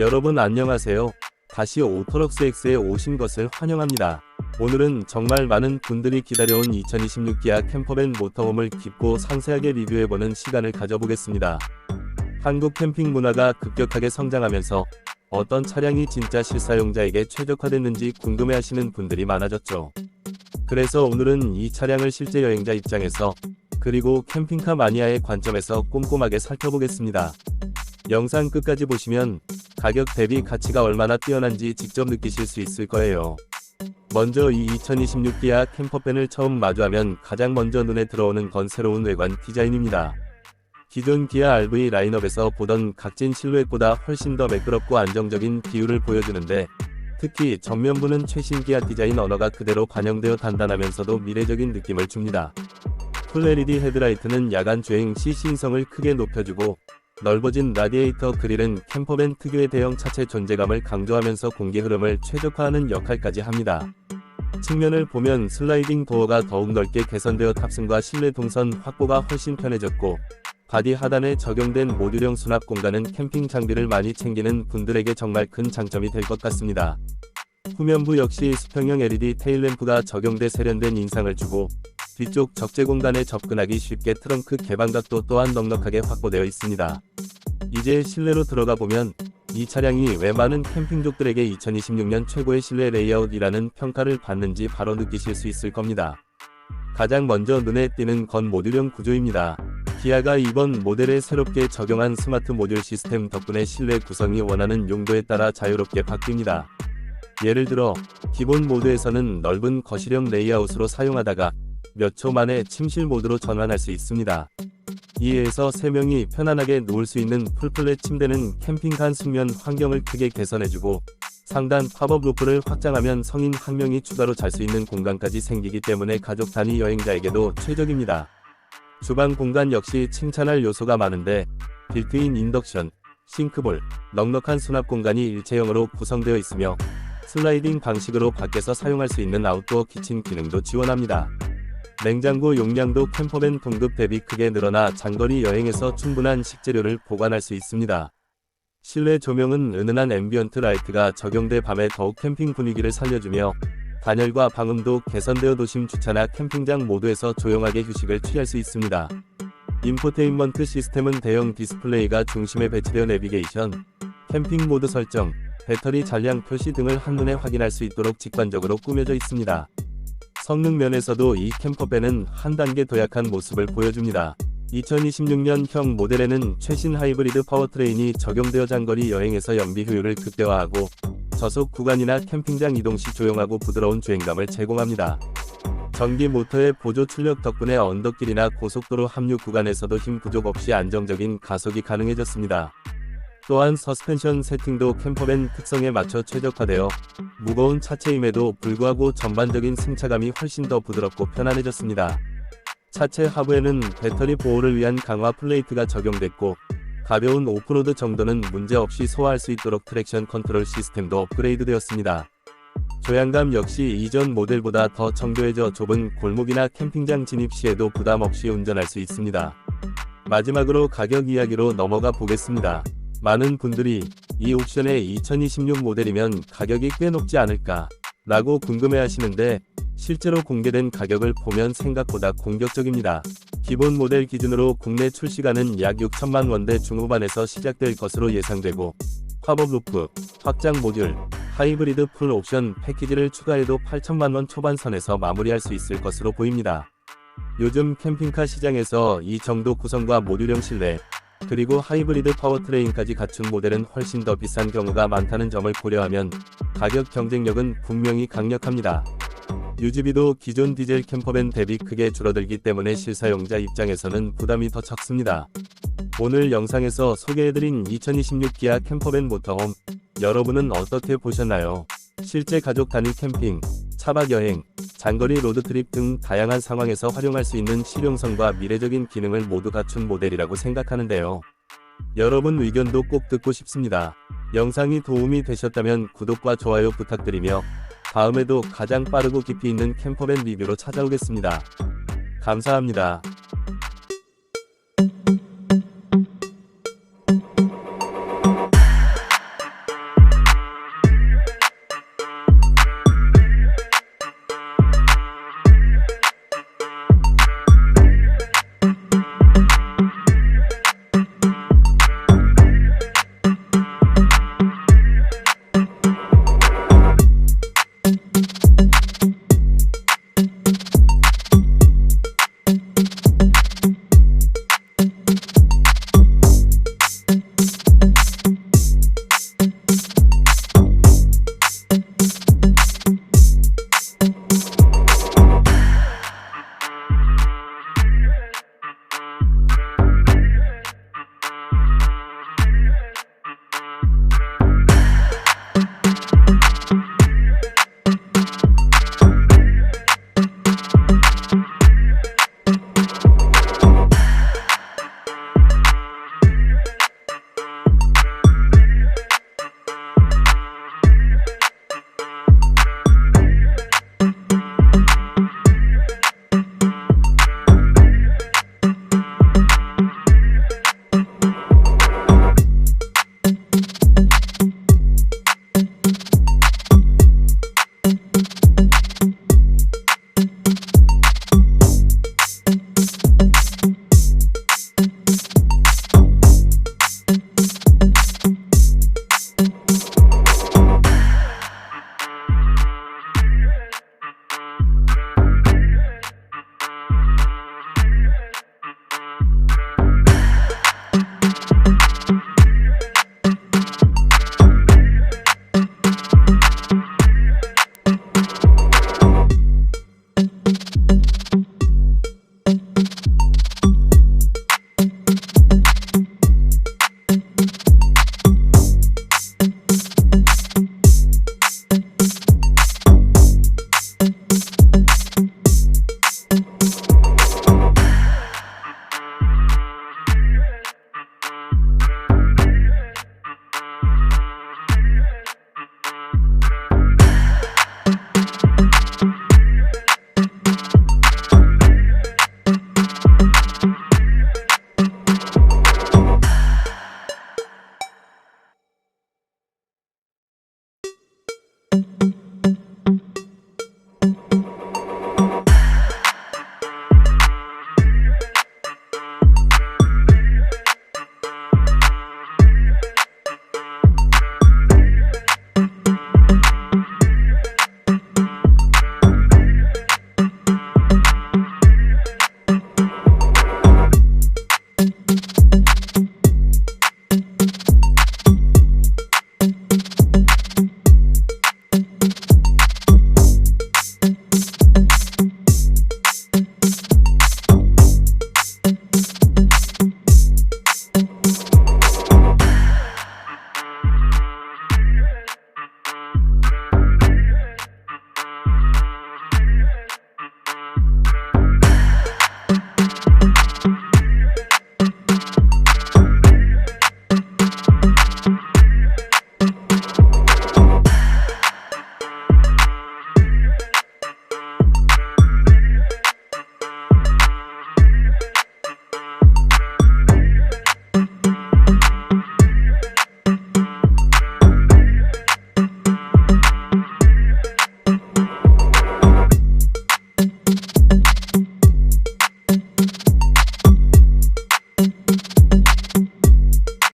여러분 안녕하세요. 다시 오토럭스 X에 오신 것을 환영합니다. 오늘은 정말 많은 분들이 기다려온 2026 기아 캠퍼밴 모터홈을 깊고 상세하게 리뷰해보는 시간을 가져보겠습니다. 한국 캠핑 문화가 급격하게 성장하면서 어떤 차량이 진짜 실사용자에게 최적화됐는지 궁금해하시는 분들이 많아졌죠. 그래서 오늘은 이 차량을 실제 여행자 입장에서 그리고 캠핑카 마니아의 관점에서 꼼꼼하게 살펴보겠습니다. 영상 끝까지 보시면 가격 대비 가치가 얼마나 뛰어난지 직접 느끼실 수 있을 거예요. 먼저 이 2026 기아 캠퍼밴을 처음 마주하면 가장 먼저 눈에 들어오는 건 새로운 외관 디자인입니다. 기존 기아 RV 라인업에서 보던 각진 실루엣보다 훨씬 더 매끄럽고 안정적인 비율을 보여주는데 특히 전면부는 최신 기아 디자인 언어가 그대로 반영되어 단단하면서도 미래적인 느낌을 줍니다. 풀 LED 헤드라이트는 야간 주행 시 신성을 크게 높여주고 넓어진 라디에이터 그릴은 캠퍼밴 특유의 대형 차체 존재감을 강조하면서 공기 흐름을 최적화하는 역할까지 합니다. 측면을 보면 슬라이딩 도어가 더욱 넓게 개선되어 탑승과 실내 동선 확보가 훨씬 편해졌고 바디 하단에 적용된 모듈형 수납 공간은 캠핑 장비를 많이 챙기는 분들에게 정말 큰 장점이 될 것 같습니다. 후면부 역시 수평형 LED 테일램프가 적용돼 세련된 인상을 주고 뒤쪽 적재 공간에 접근하기 쉽게 트렁크 개방각도 또한 넉넉하게 확보되어 있습니다. 이제 실내로 들어가 보면 이 차량이 왜 많은 캠핑족들에게 2026년 최고의 실내 레이아웃이라는 평가를 받는지 바로 느끼실 수 있을 겁니다. 가장 먼저 눈에 띄는 건 모듈형 구조입니다. 기아가 이번 모델에 새롭게 적용한 스마트 모듈 시스템 덕분에 실내 구성이 원하는 용도에 따라 자유롭게 바뀝니다. 예를 들어 기본 모드에서는 넓은 거실형 레이아웃으로 사용하다가 몇 초 만에 침실 모드로 전환할 수 있습니다. 이에서 3명이 편안하게 누울 수 있는 풀플랫 침대는 캠핑칸 숙면 환경을 크게 개선해주고 상단 팝업 루프를 확장하면 성인 한 명이 추가로 잘 수 있는 공간까지 생기기 때문에 가족 단위 여행자에게도 최적입니다. 주방 공간 역시 칭찬할 요소가 많은데 빌트인 인덕션, 싱크볼, 넉넉한 수납 공간이 일체형으로 구성되어 있으며 슬라이딩 방식으로 밖에서 사용할 수 있는 아웃도어 키친 기능도 지원합니다. 냉장고 용량도 캠퍼밴 동급 대비 크게 늘어나 장거리 여행에서 충분한 식재료를 보관할 수 있습니다. 실내 조명은 은은한 앰비언트 라이트가 적용돼 밤에 더욱 캠핑 분위기를 살려주며 단열과 방음도 개선되어 도심 주차나 캠핑장 모두에서 조용하게 휴식을 취할 수 있습니다. 인포테인먼트 시스템은 대형 디스플레이가 중심에 배치되어 내비게이션, 캠핑 모드 설정, 배터리 잔량 표시 등을 한눈에 확인할 수 있도록 직관적으로 꾸며져 있습니다. 성능 면에서도 이 캠퍼밴은 한 단계 도약한 모습을 보여줍니다. 2026년형 모델에는 최신 하이브리드 파워트레인이 적용되어 장거리 여행에서 연비 효율을 극대화하고 저속 구간이나 캠핑장 이동 시 조용하고 부드러운 주행감을 제공합니다. 전기 모터의 보조 출력 덕분에 언덕길이나 고속도로 합류 구간에서도 힘 부족 없이 안정적인 가속이 가능해졌습니다. 또한 서스펜션 세팅도 캠퍼밴 특성에 맞춰 최적화되어 무거운 차체임에도 불구하고 전반적인 승차감이 훨씬 더 부드럽고 편안해졌습니다. 차체 하부에는 배터리 보호를 위한 강화 플레이트가 적용됐고 가벼운 오프로드 정도는 문제없이 소화할 수 있도록 트랙션 컨트롤 시스템도 업그레이드 되었습니다. 조향감 역시 이전 모델보다 더 정교해져 좁은 골목이나 캠핑장 진입 시에도 부담 없이 운전할 수 있습니다. 마지막으로 가격 이야기로 넘어가 보겠습니다. 많은 분들이 이 옵션의 2026 모델이면 가격이 꽤 높지 않을까 라고 궁금해 하시는데 실제로 공개된 가격을 보면 생각보다 공격적입니다. 기본 모델 기준으로 국내 출시가는 약 6천만 원대 중후반에서 시작될 것으로 예상되고 팝업 루프, 확장 모듈, 하이브리드 풀 옵션 패키지를 추가해도 8천만 원 초반선에서 마무리할 수 있을 것으로 보입니다. 요즘 캠핑카 시장에서 이 정도 구성과 모듈형 실내, 그리고 하이브리드 파워트레인까지 갖춘 모델은 훨씬 더 비싼 경우가 많다는 점을 고려하면 가격 경쟁력은 분명히 강력합니다. 유지비도 기존 디젤 캠퍼밴 대비 크게 줄어들기 때문에 실사용자 입장에서는 부담이 더 적습니다. 오늘 영상에서 소개해드린 2026 기아 캠퍼밴 모터홈 여러분은 어떻게 보셨나요? 실제 가족 단위 캠핑, 차박 여행, 장거리 로드트립 등 다양한 상황에서 활용할 수 있는 실용성과 미래적인 기능을 모두 갖춘 모델이라고 생각하는데요. 여러분 의견도 꼭 듣고 싶습니다. 영상이 도움이 되셨다면 구독과 좋아요 부탁드리며 다음에도 가장 빠르고 깊이 있는 캠퍼밴 리뷰로 찾아오겠습니다. 감사합니다.